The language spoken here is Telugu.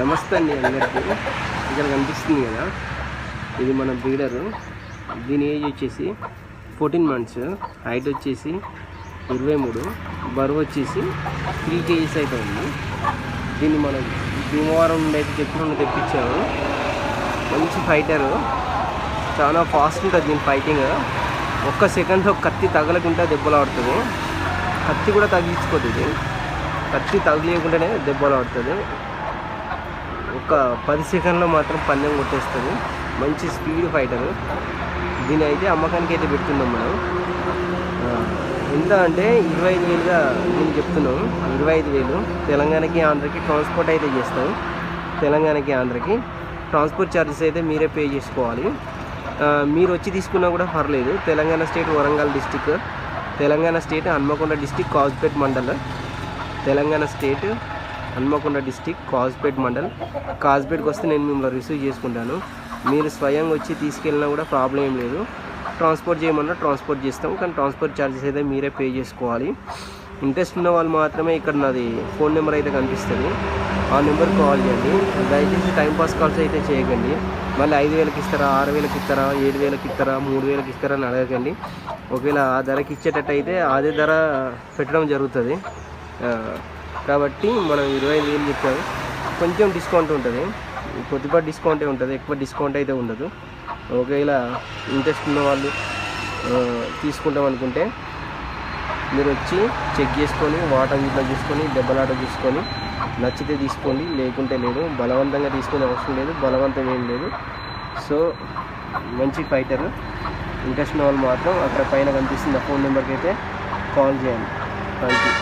నమస్తే అండి అందరికీ. ఇక్కడ కనిపిస్తుంది కదా ఇది మన బ్రీడరు. దీని ఏజ్ వచ్చేసి ఫోర్టీన్ మంత్స్ హైట్ వచ్చేసి ఇరవై మూడు బరువు వచ్చేసి త్రీ కేజీస్ అయితే ఉంది. దీన్ని మనం భీమవరం నుండి అయితే చెప్పిన తెప్పించాము మంచి ఫైటరు చాలా ఫాస్ట్ ఉంటుంది దీని ఫైటింగ్ ఒక్క సెకండ్లో కత్తి తగలకుండా దెబ్బలు ఆడుతుంది. కత్తి కూడా తగిలించుకోదు కత్తి తగిలియకుండానే దెబ్బలు ఆడుతుంది. ఒక పది సెకండ్లో మాత్రం పందెం కొట్టేస్తుంది. మంచి స్పీడ్ ఫైటర్. దీని అయితే అమ్మకానికి అయితే పెడుతున్నాం మనం. ఎంత అంటే ఇరవై ఐదు వేలుగా నేను చెప్తున్నాం. ఇరవై ఐదు వేలు. తెలంగాణకి ఆంధ్రకి ట్రాన్స్పోర్ట్ అయితే చేస్తాం. తెలంగాణకి ఆంధ్రకి. ట్రాన్స్పోర్ట్ ఛార్జెస్ అయితే మీరే పే చేసుకోవాలి. మీరు వచ్చి తీసుకున్నా కూడా పర్లేదు. Telangana state Warangal district. Telangana state Hanamkonda district Kazipet mandal. Telangana state Hanamkonda district Kazipet mandal. కాజ్పేట్కి వస్తే నేను మిమ్మల్ని రిసీవ్ చేసుకుంటాను. మీరు స్వయంగా వచ్చి తీసుకెళ్ళినా కూడా ప్రాబ్లం ఏం లేదు. ట్రాన్స్పోర్ట్ చేయమన్నా ట్రాన్స్పోర్ట్ చేస్తాం కానీ ట్రాన్స్పోర్ట్ ఛార్జెస్ అయితే మీరే పే చేసుకోవాలి. ఇంట్రెస్ట్ ఉన్న వాళ్ళు మాత్రమే ఇక్కడ నాది ఫోన్ నెంబర్ అయితే కనిపిస్తుంది. ఆ నెంబర్కి కాల్ చేయండి. దయచేసి టైంపాస్ కాల్స్ అయితే చేయకండి. మళ్ళీ ఐదు వేలకి ఇస్తారా ఆరు వేలకి ఇస్తారా ఏడు వేలకి ఇస్తారా మూడు వేలకి ఇస్తారా అని అడగకండి. ఒకవేళ ఆ ధరకి ఇచ్చేటట్టు అయితే అదే ధర పెట్టడం జరుగుతుంది. కాబట్టి మనం ఇరవై ఐదు వేలు చెప్పాము. కొంచెం డిస్కౌంట్ ఉంటుంది. కొద్దిపాటి డిస్కౌంటే ఉంటుంది. ఎక్కువ డిస్కౌంట్ అయితే ఉండదు. ఒకవేళ ఇంట్రెస్ట్ ఉన్న వాళ్ళు తీసుకుంటాం అనుకుంటే మీరు వచ్చి చెక్ చేసుకొని వాటర్ గిట్లా చూసుకొని దెబ్బలాట చూసుకొని నచ్చితే తీసుకోండి లేకుంటే లేదు. బలవంతంగా తీసుకునే అవసరం లేదు. బలవంతం ఏం లేదు. సో మంచి ఫైటర్. ఇంట్రెస్ట్ ఉన్న వాళ్ళు మాత్రం అక్కడ పైన కనిపిస్తుంది ఆ ఫోన్ నెంబర్కి అయితే కాల్ చేయండి. Thank you